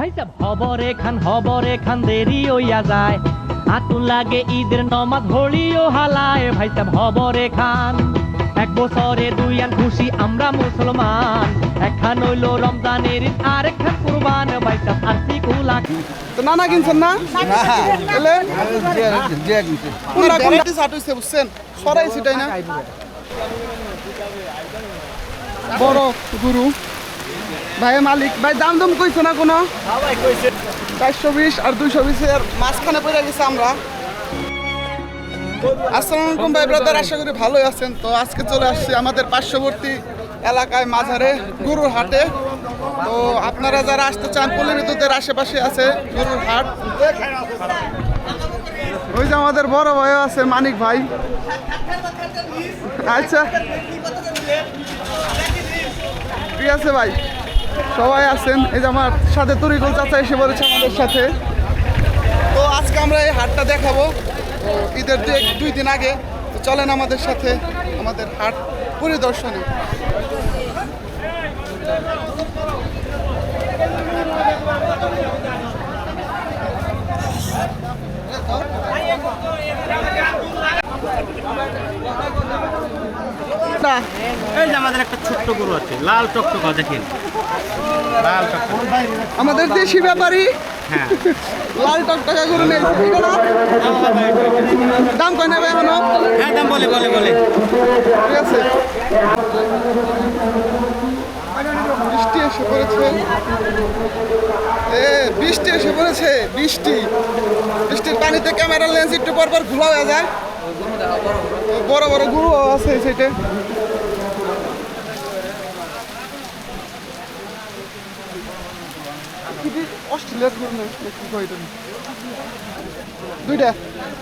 ভাই সাহেব হবরে খান হবরে দেরি হইয়া যায়। আতুন লাগে ঈদের নমাজ হলিও হালায় ভাই সাহেব হবরে খান। এক বছরে দুই আন খুশি আমরা মুসলমান। একখান হইল রমজানের আর একখান কুরবান ভাই সাহেব আরতি কুলা। তো নানা কিনছেন না? এলে? কোনটা কোনটা সাট বুঝছেন সরাই সেটাই না বড় গুরু। ভাই, মালিক। ভাই দাম দাম কইছে না কোনো? চারশো বিশ আর দুইশো বিশের মাঝখানে পড়ে গেছে আমরা। আসসালামু আলাইকুম ভাই ব্রাদার আশা করি ভালোই আছেন। তো আজকে চলে আসছি আমাদের পার্শ্ববর্তী এলাকায়, মাঝারে গরুর হাটে। তো আপনারা যারা আসতে চান, পল্লীবিদ্যুতের আশেপাশে আছে গরুর হাট। ওই যে আমাদের বড় ভাই আছে, মানিক ভাই। আচ্ছা। ঠিক আছে ভাই। সবাই আছেন। এই যে আমার সাথে তরিকুল চাচা এসে বলেছে আমাদের সাথে। তো আজকে আমরা এই হাটটা দেখাবো। তো ঈদের দুই দিন আগে তো চলেন আমাদের সাথে আমাদের হাট পরিদর্শনে। এই যে আমাদের একটা ছোট্ট গরু আছে, লাল টকটকা দেখেন। আমাদের দেশি ব্যাপারী। হ্যাঁ। লাল টকটকা গরু নেই। দাম কয় নেবে এখনও? হ্যাঁ দাম বলে বলে বলে। ঠিক আছে। বৃষ্টি এসে পড়েছে। এ বৃষ্টি এসে পড়েছে বৃষ্টি। বৃষ্টির পানিতে ক্যামেরা লেন্স একটু পর পর ঘোলা হয়ে যায়। বড় বড় গুরু আছে সেটা অস্ট্রেলিয়ার কি কয় দুইটা।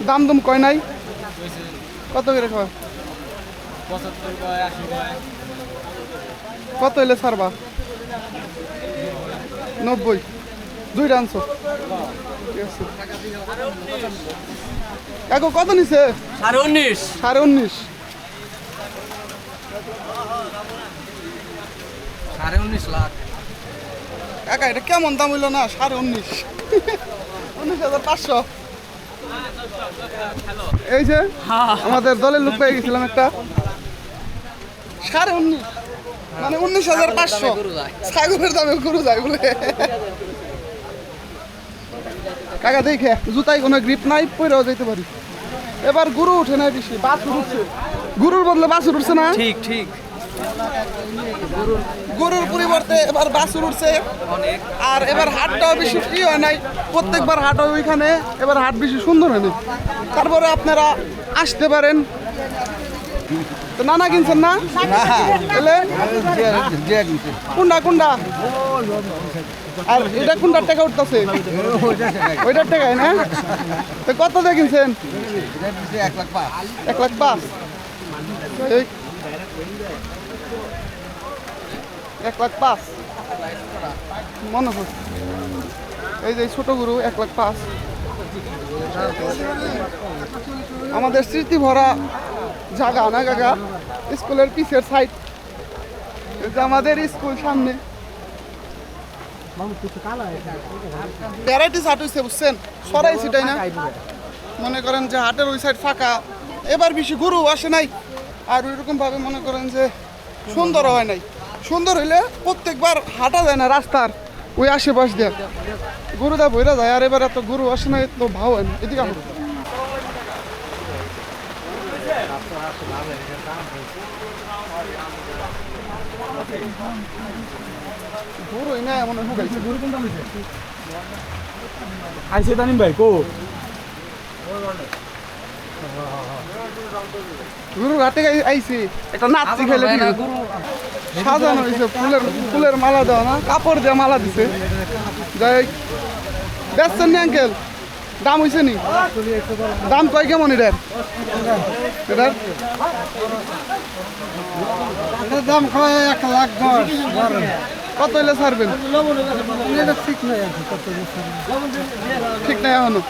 দাম দুম কয় নাই? কত করে খাওয়া? কত হইলে ছাড়বা? নব্বই। দুইটা আনছো? কাকু কত নিছে? সাড়ে উনিশ। সাড়ে উনিশ। সাড়ে উনিশ লাখ। কাকা এটা কেমন দাম হইল না? সাড়ে উনিশ। উনিশ হাজার পাঁচশো। এই যে, আমাদের দলের লোক পেয়ে গেছিলাম একটা। সাড়ে উনিশ। মানে উনিশ হাজার পাঁচশো। ছাগলের দামে গরু যায় বলে। কাকা দেখে জুতাই কোনো গ্রিপ নাই পরেও যেতে পারি। এবার গরু উঠে না বেশি, বাছুর উঠছে। গরুর বদলে বাছুর উঠছে না? ঠিক ঠিক। গরুর পরিবর্তে এবার বাছুর উঠছে। আর এবার হাটটাও বেশি ফ্রি হয় নাই। প্রত্যেকবার হাট হয় ওইখানে, এবার হাট বেশি সুন্দর হয়নি। তারপরে আপনারা আসতে পারেন। নানা কিনছেন না? এলে? কোনটা কোনটা? আর এটা কোনটার টাকা উঠতেছে? ওইটার টাকায় না? তো কত দিয়ে কিনছেন? এক লাখ পাঁচ। এই। এক লাখ পাঁচ। মনে হয়। এই যে ছোট গুরু, এক লাখ পাঁচ। আমাদের স্মৃতি ভরা জায়গা না কাকা স্কুলের পিছের সাইড আমাদের স্কুল সামনে। ভ্যারাইটিস হাট হয়েছে বুঝছেন? সরাই সেটাই না। মনে করেন যে হাটের ওই সাইড ফাঁকা। এবার বেশি গরু আসে নাই। আর ওইরকম ভাবে মনে করেন যে সুন্দর হয় নাই। সুন্দর হইলে প্রত্যেকবার হাঁটা যায় না রাস্তার ওই আশেপাশ দিয়ে। গরুদা বইরা যায়, আর এবার এত গরু আসে না তো ভাও হয় না। এদিকে। গরু না এমন আইসে তানিম ভাই কো গরু ঘাটে আইছি। একটা নাচি খেলে সাজানো হয়েছে ফুলের ফুলের মালা দেওয়া না কাপড় দিয়ে মালা দিছে। যাই বেচছেন নি আঙ্কেল দাম হয়েছে নি? দাম কয় কেমন এটার? এটার? দাম খাওয়া এক লাখ দশ কত হইলে ছাড়বেন? ঠিক নাই ঠিক নাই এখনও?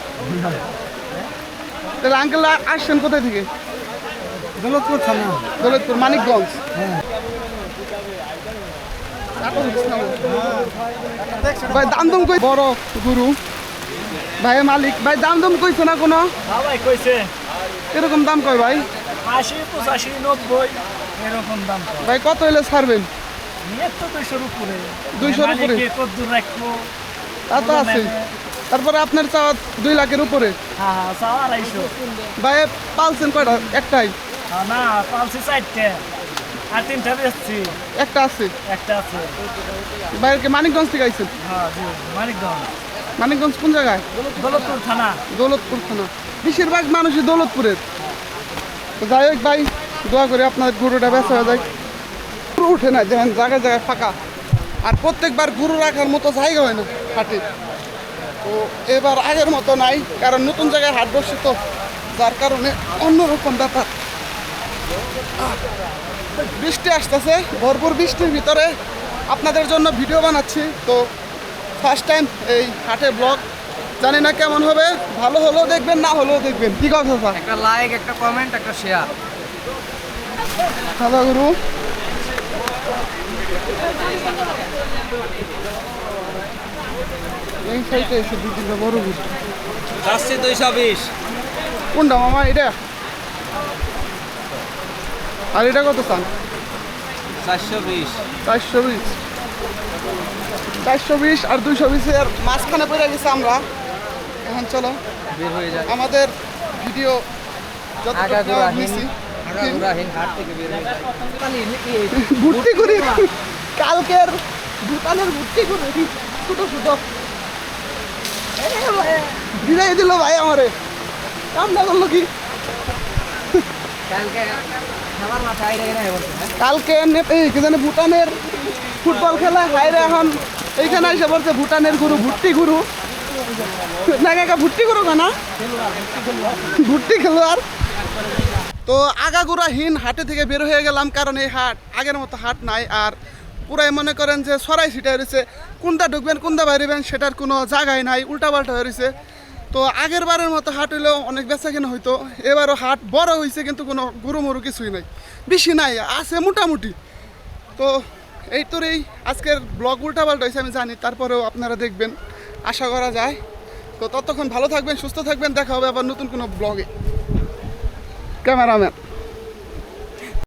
তাহলে আঙ্কেল আসছেন কোথায় থেকে? দৌলতপুর থানা। দৌলতপুর মানিকগঞ্জ? ভাই দাম দাম কই? বড় গুরু। ভাই মালিক। ভাই দাম দাম কইছে না কোনো? হ্যাঁ ভাই কইছে। এরকম দাম কয় ভাই? আশি পঁচাশি নব্বই এরকম দাম ভাই কত হইলে ছাড়বেন? দুইশোর উপরে। 200 র উপরে? কদ্দুর রাখব। তা তো আছে। তারপরে আপনার চাওয়া দুই লাখের উপরে। হ্যাঁ হ্যাঁ ভাই পালছেন কয়টা? একটাই। হ্যাঁ না পালছি চারটে। আর তিনটা বেচছি। একটা আছে? একটা আছে। মানিকগঞ্জ থেকে আইছেন? হ্যাঁ জি মানিকগঞ্জ। মানিকগঞ্জ কোন জায়গায়? দৌলতপুর থানা। দৌলতপুর থানা। বেশিরভাগ মানুষই দৌলতপুরের। যাই হোক ভাই দোয়া করে আপনার গরুটা বেচা হয়ে যায় গরু উঠে না দেখেন জায়গায় জায়গায় ফাঁকা। আর প্রত্যেকবার গরু রাখার মতো জায়গা হয় না হাটে। তো এবার আগের মতো নাই কারণ নতুন জায়গায় হাট বসছে তো যার কারণে অন্যরকম ব্যাপার। বৃষ্টি আসতেছে ভরপুর বৃষ্টির ভিতরে আপনাদের জন্য ভিডিও বানাচ্ছি। তো ফার্স্ট টাইম এই হাটে ব্লগ জানি না কেমন হবে ভালো হলেও দেখবেন না হলেও দেখবেন। কি কথা একটা লাইক একটা কমেন্ট একটা শেয়ার সাদা গুরু। এই সাইডে এসে দু তিনটা বড় গুরু চাচ্ছি দুইশো বিশ। কোনটা মামা এটা? আর এটা কত চান? চারশো বিশ। চারশো বিশ। চারশো বিশ আর দুইশো বিশের মাঝখানে পড়ে গেছে আমরা। এখন চলো। বের হয়ে যায় আমাদের ভিডিও যতটুকু আগাগোড়া ভর্তি করি। কালকের ভুটানের ভর্তি করে। ছোট ছোট। বিদায় দিল ভাই আমারে। করল কি? কালকে হ্যাঁ? কি জানে ভুটানের ফুটবল খেলা হাইরে এখন এইখানে এসে বলছে ভুটানের গুরু ভুট্টি গুরু। না কাকা ভুট্টি গুরু না ভুট্টি খেলোয়াড়। তো আগাগোড়াহীন হাটে থেকে বের হয়ে গেলাম, কারণ এই হাট আগের মতো হাট নাই। আর পুরাই মনে করেন যে সরাই ছিটা রয়েছে। কোনটা ঢুকবেন, কোনটা বাইরেবেন সেটার কোনো জায়গায় নাই, উল্টাপাল্টা হয়ে রয়েছে। তো আগের বারের মতো হাট হইলেও অনেক বেচা কেনা হইতো। এবারও হাট বড় হয়েছে কিন্তু কোনো গরু মরু কিছুই নাই। বেশি নাই, আছে মোটামুটি। তো এই তোরেই আজকের ব্লগ উল্টাপাল্টা হয়েছে আমি জানি, তারপরেও আপনারা দেখবেন। আশা করা যায়। তো ততক্ষণ ভালো থাকবেন, সুস্থ থাকবেন, দেখা হবে আবার নতুন কোনো ব্লগে। Kameraman.